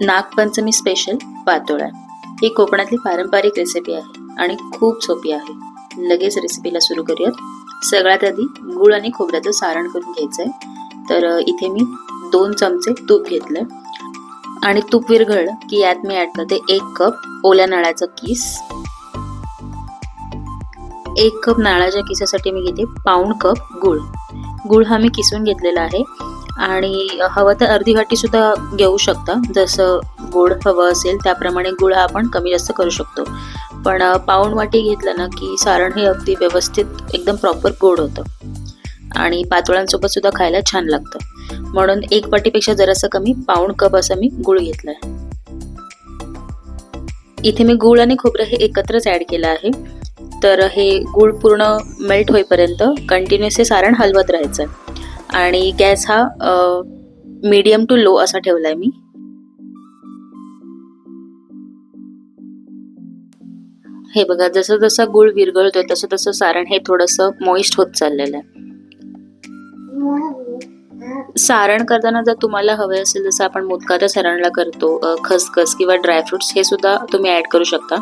Nagpanchami special पातोळ्या. ही कोकणातली पारंपरिक recipe आहे आणि खूप सोपी आहे. लगेच रेसिपीला सुरू करूयात. सगळ्यात आधी गूळ आणि खोबऱ्याचं सारण करून घ्यायचं आहे तर इथे मी दोन चमचे तूप घेतलं आणि तूप विरघळलं की यात मी ॲड करते एक कप ओल्या नळाचं किस. एक कप नाळाच्या किसासाठी मी घेते पाऊण कप गूळ. गूळ हा मी किसून घेतलेला आहे. आणि हवं तर अर्धी वाटी सुद्धा घेऊ शकता. जसं गोड हवं असेल त्याप्रमाणे गुळ हा आपण कमी जास्त करू शकतो. पण पाऊण वाटी घेतलं ना की सारण हे अगदी व्यवस्थित एकदम प्रॉपर गोड होतं. आणि पातोळ्यांसोबत सुद्धा खायला छान लागतं. म्हणून एक वाटीपेक्षा जरासं कमी पाऊण कप असं मी गुळ आहे इथे मी गुळ आणि खोबरं हे एकत्रच ऍड केलं आहे. तर हे गुळ पूर्ण मेल्ट होईपर्यंत कंटिन्युअस हे सारण हलवत राहायचं आणि गॅस हा मीडियम टू लो असा ठेवलाय मी. हे बघा जसं जसं गुळ विरघळतोय तसं तसं सारण हे थोडंसं मॉइस्ट होत चाललेलं आहे. सारण करताना जर तुम्हाला हवे असेल जसं आपण मोदकाच्या सारणला करतो खसखस किंवा ड्रायफ्रुट्स हे सुद्धा तुम्ही ऍड करू शकता.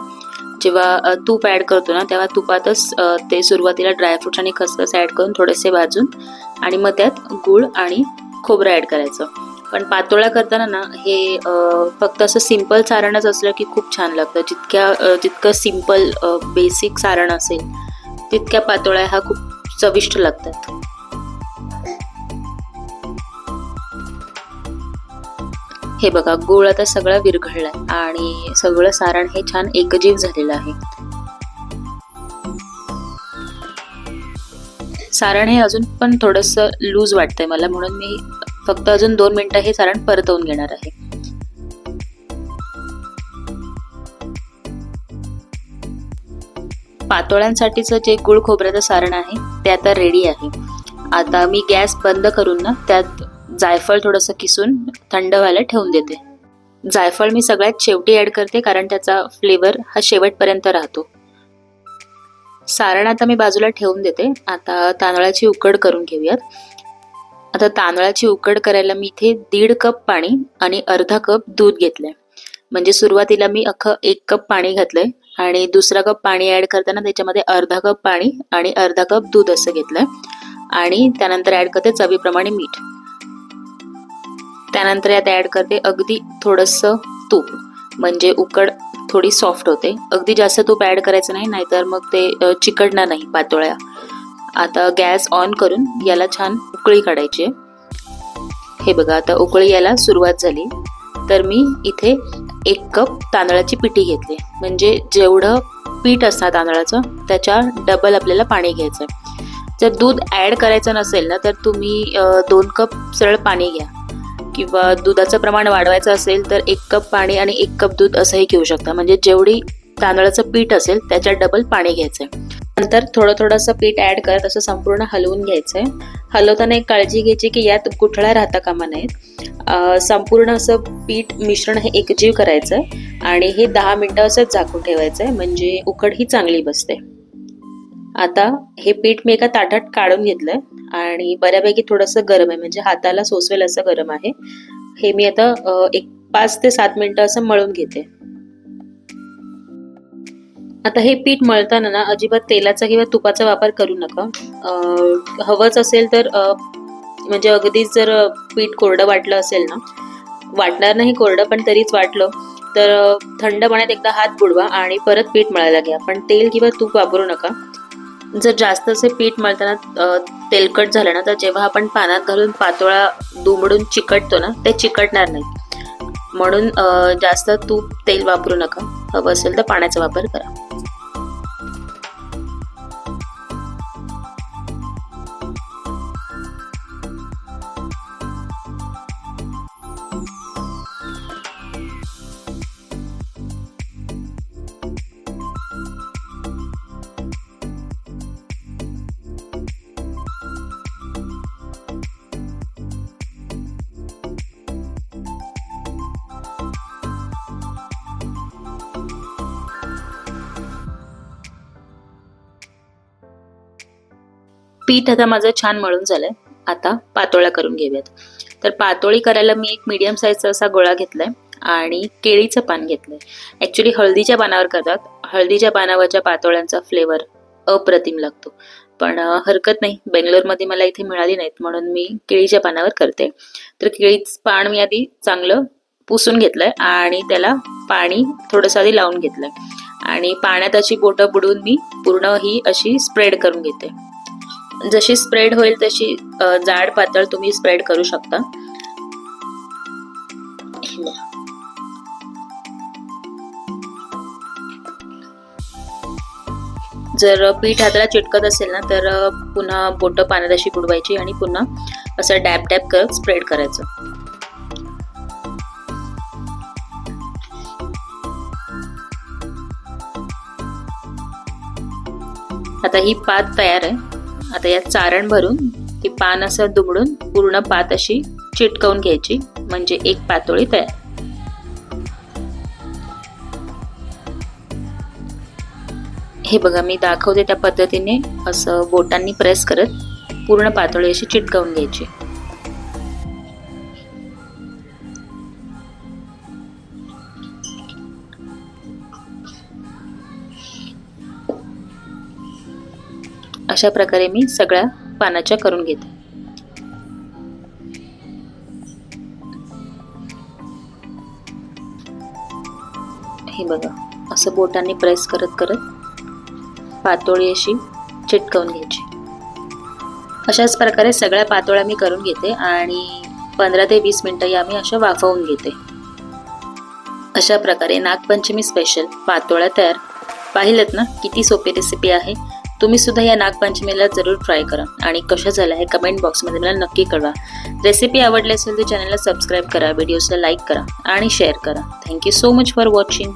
जेव्हा तूप ऍड करतो ना तेव्हा तुपातच ते सुरुवातीला ड्रायफ्रुट्स आणि खसखस ऍड करून थोडेसे भाजून आणि मग त्यात गूळ आणि खोबरं ॲड करायचं. पण पातोळ्या करताना ना हे फक्त असं सिंपल सारणच असलं की खूप छान लागतं. जितक्या जितकं सिंपल बेसिक सारण असेल तितक्या पातोळ्या हा खूप चविष्ट लागतात. हे बघा गूळ आता सगळं विरघळलाय आणि सगळं सारण हे छान एकजीव झालेलं आहे. सारण हे अजून पण थोडस लूज वाटतंय मला म्हणून मी फक्त अजून दोन मिनिटं हे सारण परतवून घेणार आहे. पातोळ्यांसाठीचं जे गुळ खोबऱ्याचं सारण आहे ते आता रेडी आहे. आता मी गॅस बंद करून ना त्यात जायफळ थोडंसं किसून थंड व्हायला ठेवून देते. जायफळ मी सगळ्यात शेवटी ऍड करते कारण त्याचा फ्लेवर हा शेवटपर्यंत राहतो. सारण आता मी बाजूला ठेवून देते. आता तांदळाची उकड करून घेऊयात. आता तांदळाची उकड करायला मी इथे दीड कप पाणी आणि अर्धा कप दूध घेतलंय. म्हणजे सुरुवातीला मी अख्खं एक कप पाणी घातलंय आणि दुसरा कप पाणी ऍड करताना त्याच्यामध्ये अर्धा कप पाणी आणि अर्धा कप दूध असं घेतलंय. आणि त्यानंतर ऍड करते चवीप्रमाणे मीठ. त्यानंतर यात ऍड करते अगदी थोडस तूप. म्हणजे उकड थोडी सॉफ्ट होते. अगदी जास्त तूप ॲड करायचं नाही नाहीतर मग ते चिकटणार नाही पातोळ्या. आता गॅस ऑन करून याला छान उकळी काढायची आहे. हे बघा आता उकळी यायला सुरुवात झाली. तर मी इथे एक कप तांदळाची पिठी घेतली. म्हणजे जेवढं पीठ असणार तांदळाचं त्याच्या डबल आपल्याला पाणी घ्यायचं आहे. जर दूध ॲड करायचं नसेल ना तर तुम्ही दोन कप सरळ पाणी घ्या. किंवा दुधाचं प्रमाण वाढवायचं असेल तर एक कप पाणी आणि एक कप दूध असंही घेऊ शकता. म्हणजे जेवढी तांदळाचं पीठ असेल त्याच्यात डबल पाणी घ्यायचंय. नंतर थोडं थोडंसं पीठ ऍड करत असं संपूर्ण हलवून घ्यायचं आहे हलवताना एक काळजी घ्यायची की यात गुठळ्या राहता कामा नाहीत संपूर्ण असं पीठ मिश्रण हे एकजीव करायचं आणि हे दहा मिनिटं असंच झाकून आहे म्हणजे उकड ही चांगली बसते. आता हे पीठ मी एका ताटात काढून घेतलंय आणि बऱ्यापैकी थोडंसं गरम आहे म्हणजे हाताला सोसवेल असं गरम आहे. हे मी आता एक पाच ते सात मिनिटं असं मळून घेते. आता हे पीठ मळताना ना अजिबात तेलाचा किंवा तुपाचा वापर करू नका. हवंच असेल तर म्हणजे अगदीच जर पीठ कोरडं वाटलं असेल ना वाटणार नाही कोरडं पण तरीच वाटलं तर थंड पाण्यात एकदा हात बुडवा आणि परत पीठ मळायला घ्या. पण तेल किंवा तूप वापरू नका. जर जास्त असे पीठ मळताना तेलकट झालं ना तर जेव्हा आपण पाण्यात घालून पातोळा दुमडून चिकटतो ना ते चिकटणार नाही. म्हणून जास्त तूप तेल वापरू नका. हवं असेल तर पाण्याचा वापर करा. पीठ आता माझं छान मळून झालंय. आता पातोळ्या करून घेऊयात. तर पातोळी करायला मी एक मीडियम साईजचा असा गोळा घेतलाय आणि केळीचं पान घेतलंय. ऍक्च्युली हळदीच्या पानावर करतात. हळदीच्या पानावरच्या पातोळ्यांचा फ्लेवर अप्रतिम लागतो. पण हरकत नाही. बेंगलोरमध्ये मला इथे मिळाली नाहीत म्हणून मी केळीच्या पानावर करते. तर केळीचं पान मी आधी चांगलं पुसून घेतलंय आणि त्याला पाणी थोडंसं आधी लावून घेतलंय. आणि पाण्यात अशी बोटं बुडवून मी पूर्ण ही अशी स्प्रेड करून घेते. जशी स्प्रेड होईल तशी जाड पातळ तुम्ही स्प्रेड करू शकता. जर पीठ हाताला चिटकत असेल ना तर पुन्हा बोटं पाण्यात अशी बुडवायची आणि पुन्हा असं डॅप डॅप करत स्प्रेड करायचं. आता ही पात तयार आहे. आता यात चारण भरून ती पान असं दुमडून पूर्ण पात अशी चिटकवून घ्यायची म्हणजे एक पातोळी तयार. हे बघा मी दाखवते त्या पद्धतीने असं बोटांनी प्रेस करत पूर्ण पातोळी अशी चिटकवून घ्यायची. अशा प्रकारे मी सगळ्या पानाच्या करून घेते. हे बघा असं बोटांनी प्रेस करत करत पातोळी अशी चिटकवून घ्यायची. अशाच प्रकारे सगळ्या पातोळ्या मी करून घेते आणि पंधरा ते वीस मिनटं या मी अशा वाफवून घेते. अशा प्रकारे नागपंचमी स्पेशल पातोळ्या तयार. पाहिलं ना किती सोपी रेसिपी आहे. तुम्ही सुद्धा या नागपंचमीला जरूर ट्राय करा. आणि कशा झाल्या हे कमेंट बॉक्समध्ये मला नक्की कळवा. रेसिपी आवडली असेल तर चॅनलला सबस्क्राईब करा व्हिडिओजला लाईक करा आणि शेअर करा. Thank you so much for watching